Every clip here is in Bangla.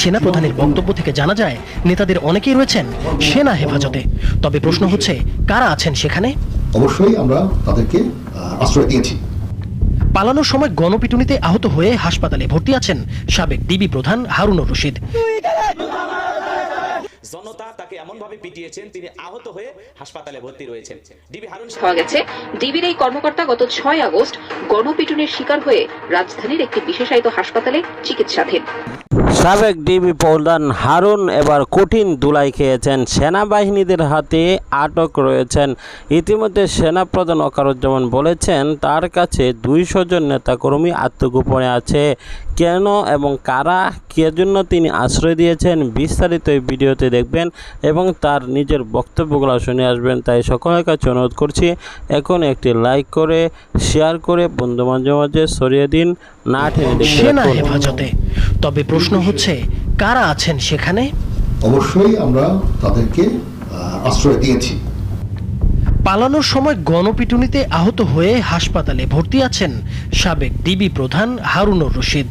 সেনাপ্রধানের বক্তব্য থেকে জানা যায় নেতাদের অনেকেই রয়েছেন সেনা হেফাজতে। তবে প্রশ্ন হচ্ছে কারা আছেন সেখানে? অবশ্যই আমরা তাদেরকে আশ্রয় দিয়েছি। পালানোর সময় গণপিটুনিতে আহত হয়ে হাসপাতালে ভর্তি আছেন সাবেক ডিবি প্রধান হারুনুর রশিদ। জনতা তাকে এমন ভাবে পিটিয়েছেন তিনি আহত হয়ে হাসপাতালে ভর্তি রয়েছেন। ডিবি হারুন পাওয়া গেছে ডিবির এই কর্মকর্তা গত ছয় আগস্ট গণপিটুনির শিকার হয়ে রাজধানীর একটি বিশেষায়িত হাসপাতালে চিকিৎসাধীন। সাবেক ডিবি প্রধান হারুন এবার কঠিন দুলাই খেয়েছেন। সেনাবাহিনীদের হাতে আটক রয়েছেন। ইতিমধ্যে সেনাপ্রধান অকারুজ্জামান বলেছেন, তার কাছে দুইশো জন নেতাকর্মী আত্মগোপনে আছে। কেন এবং কারা, কে জন্য তিনি আশ্রয় দিয়েছেন, বিস্তারিত এই ভিডিওতে দেখবেন এবং তার নিজের বক্তব্যগুলো শুনে আসবেন। তাই সকলের কাছে অনুরোধ করছি, এখন একটি লাইক করে, শেয়ার করে বন্ধু মাঝে মাঝে সরিয়ে দিন। না টেনে সেনা। হেফাজতে। তবে প্রশ্ন হচ্ছে কারা আছেন সেখানে? অবশ্যই আমরা তাদেরকে আশ্রয় দিয়েছি। পালানোর সময় গণপিটুনিতে আহত হয়ে হাসপাতালে ভর্তি আছেন সাবেক ডিবি প্রধান হারুনুর রশিদ।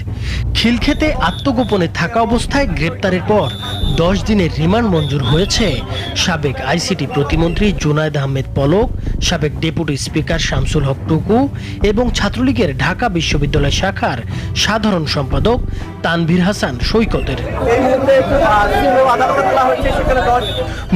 খিলক্ষেতে আত্মগোপনে থাকা অবস্থায় গ্রেপ্তারের পর দশ দিনের রিমান্ড মঞ্জুর হয়েছে। সাবেক আইসিটি প্রতিমন্ত্রী জুনায়দ আহমেদ পলক সাবেক ডেপুটি স্পিকার শামসুল হক টুকু এবং ছাত্রলীগের ঢাকা বিশ্ববিদ্যালয় শাখার সাধারণ সম্পাদক তানভীর হাসান সৈকতের।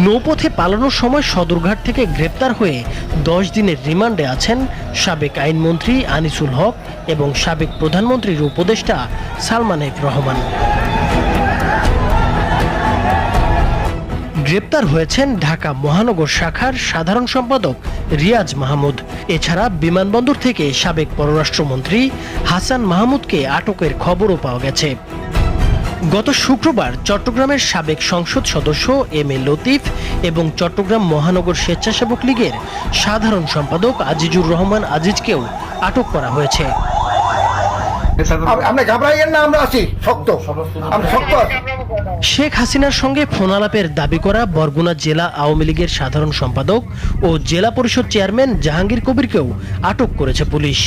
নৌপথে পালানোর সময় সদরঘাট থেকে গ্রেপ্তার হয়ে দশ দিনের রিমান্ডে আছেন সাবেক আইনমন্ত্রী আনিসুল হক এবং সাবেক প্রধানমন্ত্রীর উপদেষ্টা সালমান এফ রহমান। গ্রেপ্তার হয়েছেন ঢাকা মহানগর শাখার সাধারণ সম্পাদক রিয়াজ মাহমুদ। এছাড়া বিমানবন্দর থেকে সাবেক পররাষ্ট্রমন্ত্রী হাসান মাহমুদকে আটকের খবরও পাওয়া গেছে। গত শুক্রবার চট্টগ্রামের সাবেক সংসদ সদস্য এম এ লতিফ এবং চট্টগ্রাম মহানগর স্বেচ্ছাসেবক লীগের সাধারণ সম্পাদক আজিজুর রহমান আজিজকেও আটক করা হয়েছে। আপনি ঘাবড়াইয়েন না, আমরা আছি, শক্ত। আমরা শক্ত শেখ হাসিনার সঙ্গে ফোনালাপের দাবি করা বরগুনা জেলা আওয়ামী লীগের সাধারণ সম্পাদক ও জেলা পরিষদ চেয়ারম্যান জাহাঙ্গীর কবিরকেও আটক করেছে পুলিশ।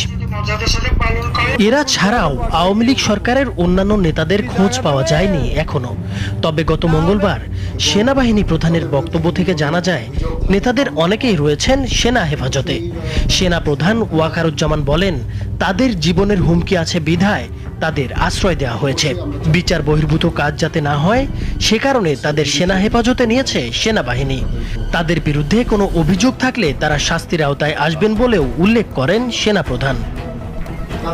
এরা ছাড়াও আওয়ামী লীগ সরকারের অন্যান্য নেতাদের খোঁজ পাওয়া যায়নি এখনও। তবে গত মঙ্গলবার সেনাবাহিনী প্রধানের বক্তব্য থেকে জানা যায়, নেতাদের অনেকেই রয়েছেন সেনা হেফাজতে। সেনা প্রধান ওয়াকারুজ্জামান বলেন, তাদের জীবনের হুমকি আছে বিধায় তাদের আশ্রয় দেওয়া হয়েছে। বিচার বহির্ভূত কাজ যাতে না হয়, সে কারণে তাদের সেনা হেফাজতে নিয়েছে সেনাবাহিনী। তাদের বিরুদ্ধে কোনো অভিযোগ থাকলে তারা শাস্তির আওতায় আসবেন বলেও উল্লেখ করেন সেনাপ্রধান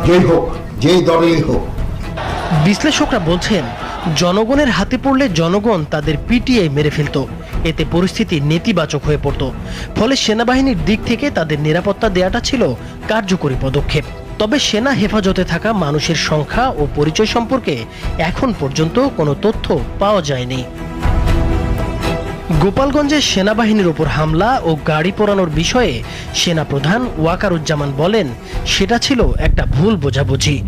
যেই হোক, যেই দলেই হোক। বিশ্লেষকরা বলছেন, জনগণের হাতে পড়লে জনগণ তাদের পিটিয়ে মেরে ফেলত। এতে পরিস্থিতি নেতিবাচক হয়ে পড়ত। ফলে সেনাবাহিনীর দিক থেকে তাদের নিরাপত্তা দেওয়াটা ছিল কার্যকরী পদক্ষেপ। তবে সেনা হেফাজতে থাকা মানুষের সংখ্যা ও পরিচয় সম্পর্কে এখন পর্যন্ত কোনো তথ্য পাওয়া যায়নি। গোপালগঞ্জে সেনাবাহিনীর ওপর হামলা ও গাড়ি পোড়ানোর বিষয়ে সেনাপ্রধান ওয়াকারুজ্জামান বলেন, সেটা ছিল একটা ভুল বোঝাবুঝি।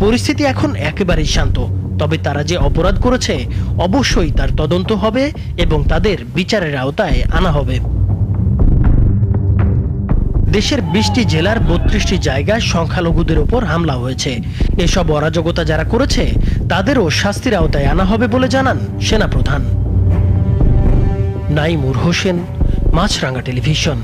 পরিস্থিতি এখন একেবারেই শান্ত। তবে তারা যে অপরাধ করেছে, অবশ্যই তার তদন্ত হবে এবং তাদের বিচারের আওতায় আনা হবে। দেশের বিশটি জেলার বত্রিশটি জায়গায় সংখ্যালঘুদের উপর হামলা হয়েছে। এসব অরাজকতা যারা করেছে, তাদেরও শাস্তির আওতায় আনা হবে বলে জানান সেনাপ্রধান। নাইমুর হোসেন মাছরাঙ্গা টেলিভিশন।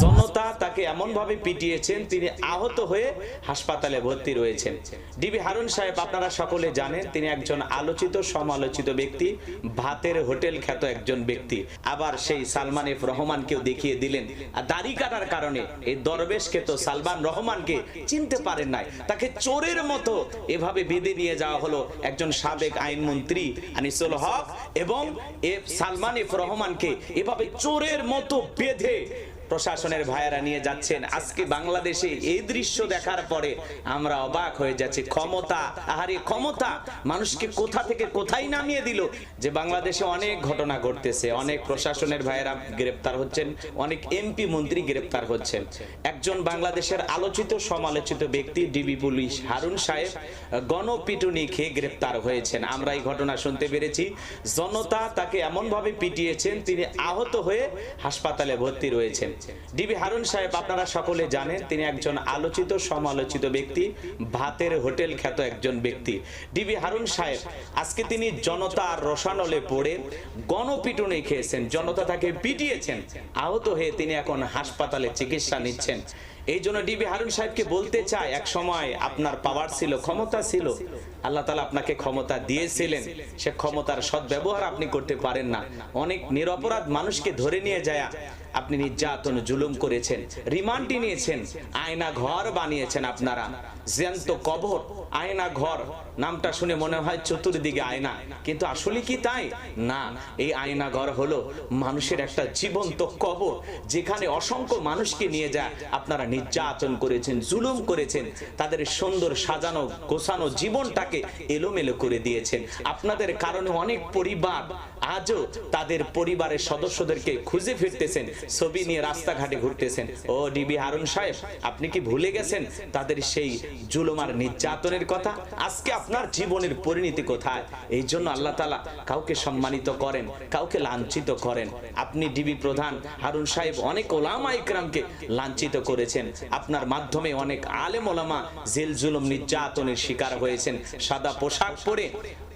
জনতা এমন ভাবে পিটিয়েছেন, তিনি আহত হয়ে হাসপাতালে ভর্তি রয়েছেন। ডিবি হারুন সাহেব, আপনারা সকলে জানেন, তিনি একজন আলোচিত, সমালোচিত ব্যক্তি, ভাতের হোটেল খ্যাত একজন ব্যক্তি। আবার সেই সালমান এফ রহমানকেও দেখিয়ে দিলেন, আর দাড়ি কাটার কারণে এই দরবেশকে তো সালমান রহমানকে চিনতে পারেন নাই। তাকে চোরের মতো এভাবে বেঁধে নিয়ে যাওয়া হলো একজন সাবেক আইনমন্ত্রী আনিসুল হক এবং এ সালমান এফ রহমানকে এভাবে চোরের মতো বেঁধে প্রশাসনের ভাইয়েরা নিয়ে যাচ্ছেন। আজকে বাংলাদেশে এই দৃশ্য দেখার পরে আমরা অবাক হয়ে যাচ্ছি। ক্ষমতা, আহারে ক্ষমতা, মানুষকে কোথা থেকে কোথায় নামিয়ে দিল? যে বাংলাদেশে অনেক ঘটনা ঘটতেছে, অনেক প্রশাসনের ভাইয়েরা গ্রেপ্তার হচ্ছেন, অনেক এমপি মন্ত্রী গ্রেপ্তার হচ্ছেন। একজন বাংলাদেশের আলোচিত, সমালোচিত ব্যক্তি, ডিবি পুলিশ হারুন সাহেব, গণপিটুনি খেয়ে গ্রেপ্তার হয়েছেন। আমরা এই ঘটনা শুনতে পেরেছি। জনতা তাকে এমনভাবে পিটিয়েছেন, তিনি আহত হয়ে হাসপাতালে ভর্তি রয়েছেন। ডিবি হারুন সাহেব আপনারা সকলে জানেন, তিনি একজন আলোচিত, সমালোচিত ব্যক্তি, ভাতের হোটেল খ্যাত একজন ব্যক্তি। ডিবি হারুন সাহেব, আজকে তিনি জনতার রসানলে পড়ে গণপিটুনি খেয়েছেন, জনতা তাকে পিটিয়েছেন, আহত হয়ে তিনি এখন হাসপাতালে চিকিৎসা নিচ্ছেন। এই জন্য ডিবি হারুন সাহেবকে বলতে চাই, এক সময় আপনার পাওয়ার ছিল, ক্ষমতা ছিল, আল্লাহ তালা আপনাকে ক্ষমতা দিয়েছিলেন, সে ক্ষমতার সদ্ব্যবহার আপনি করতে পারেন না। অনেক নিরপরাধ মানুষকে ধরে নিয়ে যায় আপনি নির্যাতন জুলুম করেছেন রিমান্ডটি নিয়েছেন আয়না ঘর বানিয়েছেন আপনারা। জ্যান্ত কবর, আয়না ঘর, নামটা শুনে মনে হয় চতুর্দিকে আয়না। কিন্তু আসলে কি তাই? না, এই আয়না ঘর হলো মানুষের একটা জীবন্ত কবর, যেখানে অসংখ্য মানুষকে নিয়ে যায়। আপনারা নির্যাতন করেছেন, জুলুম করেছেন, তাদের সুন্দর সাজানো, গোছানো জীবনটাকে এলোমেলো করে দিয়েছেন। আপনাদের কারণে অনেক পরিবার আজও তাদের পরিবারের সদস্যদেরকে খুঁজে ফিরতেছেন, ছবি নিয়ে রাস্তাঘাটে ঘুরতেছেন। ও ডিবি হারুন সাহেব, আপনি কি ভুলে গেছেন? তাদের সেই জুলুমার নির্যাতনের কথা? আজকে আপনার জীবনের পরিণতি কোথায়? এই জন্য আল্লাহ তালা কাউকে সম্মানিত করেন, কাউকে লাঞ্ছিত করেন। আপনি ডিবি প্রধান, হারুন সাহেব, অনেক ওলামা ইকরামকে লাঞ্ছিত করেছেন। আপনার মাধ্যমে অনেক আলেম ওলামা জেল জুলুম নির্যাতনের শিকার হয়েছেন। সাদা পোশাক পরে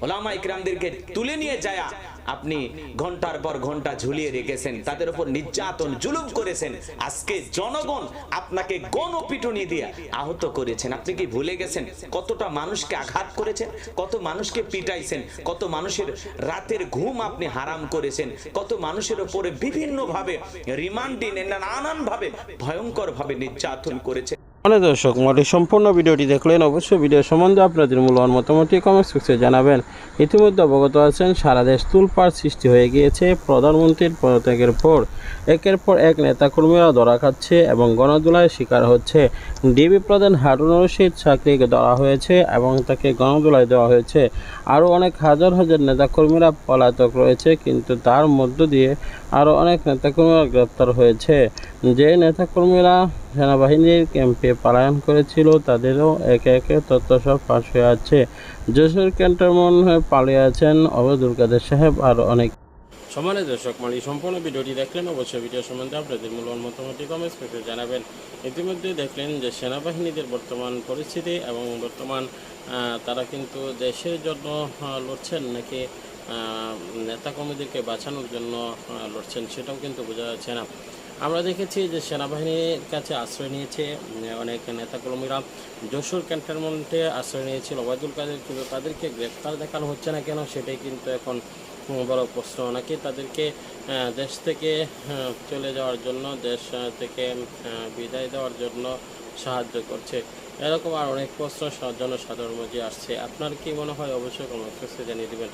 ওলামা ইকরামদেরকে তুলে নিয়ে যায়। আপনি ঘণ্টার পর ঘণ্টা ঝুলিয়ে রেখেছেন, তাদের উপর নির্যাতন, জুলুম করেছেন। আজকে জনগণ আপনাকে গণপিটুনি দিয়ে আহত করেছেন। আপনি কি ভুলে গেছেন কতটা মানুষকে আঘাত করেছেন? কত মানুষকে পিটাইছেন? কত মানুষের রাতের ঘুম আপনি হারাম করেছেন? কত মানুষের উপরে বিভিন্ন ভাবে রিমান্ডি নানান ভাবে ভয়ঙ্কর ভাবে নির্যাতন করেছেন? মানে দর্শক মোটামুটি সম্পূর্ণ ভিডিওটি দেখলেন অবশ্যই ভিডিও সম্বন্ধে আপনাদের মূল্যবান মতামতটি কমেন্টস বক্সে জানাবেন। ইতিমধ্যে অবগত আছেন, সারা দেশ তুলপাড় সৃষ্টি হয়ে গিয়েছে প্রধানমন্ত্রীর পদত্যাগের পর। একের পর এক নেতাকর্মীরা ধরা খাচ্ছে এবং গণদোলায় শিকার হচ্ছে। ডিবি প্রধান হারুন রশিদ চাকরিকে ধরা হয়েছে এবং তাকে গণদোলায় দেওয়া হয়েছে। আরও অনেক হাজার হাজার নেতাকর্মীরা পলাতক রয়েছে, কিন্তু তার মধ্য দিয়ে আরও অনেক নেতাকর্মীরা গ্রেপ্তার হয়েছে। যে নেতাকর্মীরা সেনাবাহিনীর ক্যাম্পে পলায়ন করেছিল, তাদেরও একে একে তথ্য সব ফাঁস হয়ে আছে। যশোর ক্যান্টনমেন্ট হয়ে পালিয়ে আছেন অবদুল কাদের সাহেব আর অনেক। সমানে দর্শক মানে সম্পূর্ণ ভিডিওটি দেখলেন, অবশ্যই ভিডিও সম্বন্ধে আপনাদের মূল্যবান মতামতটি কমেন্টস করে জানাবেন। ইতিমধ্যে দেখলেন যে সেনাবাহিনীদের বর্তমান পরিস্থিতি এবং বর্তমান তারা কিন্তু দেশের জন্য লড়ছেন নাকি নেতাকর্মীদেরকে বাঁচানোর জন্য লড়ছেন সেটাও কিন্তু বোঝা যাচ্ছে না। আমরা দেখেছি যে সেনাবাহিনীর কাছে আশ্রয় নিয়েছে অনেক নেতাকর্মীরা। যশোর ক্যান্টনমেন্টে আশ্রয় নিয়েছিল ওবায়দুল কাদের, কিন্তু তাদেরকে গ্রেপ্তার দেখানো হচ্ছে না কেন সেটাই কিন্তু এখন বড় প্রশ্ন। নাকি তাদেরকে দেশ থেকে চলে যাওয়ার জন্য, দেশ থেকে বিদায় দেওয়ার জন্য সাহায্য করছে? এরকম আর অনেক প্রশ্ন জনসাধারণ মধ্যে আসছে। আপনার কি মনে হয়? অবশ্যই কমেন্ট জানিয়ে দেবেন।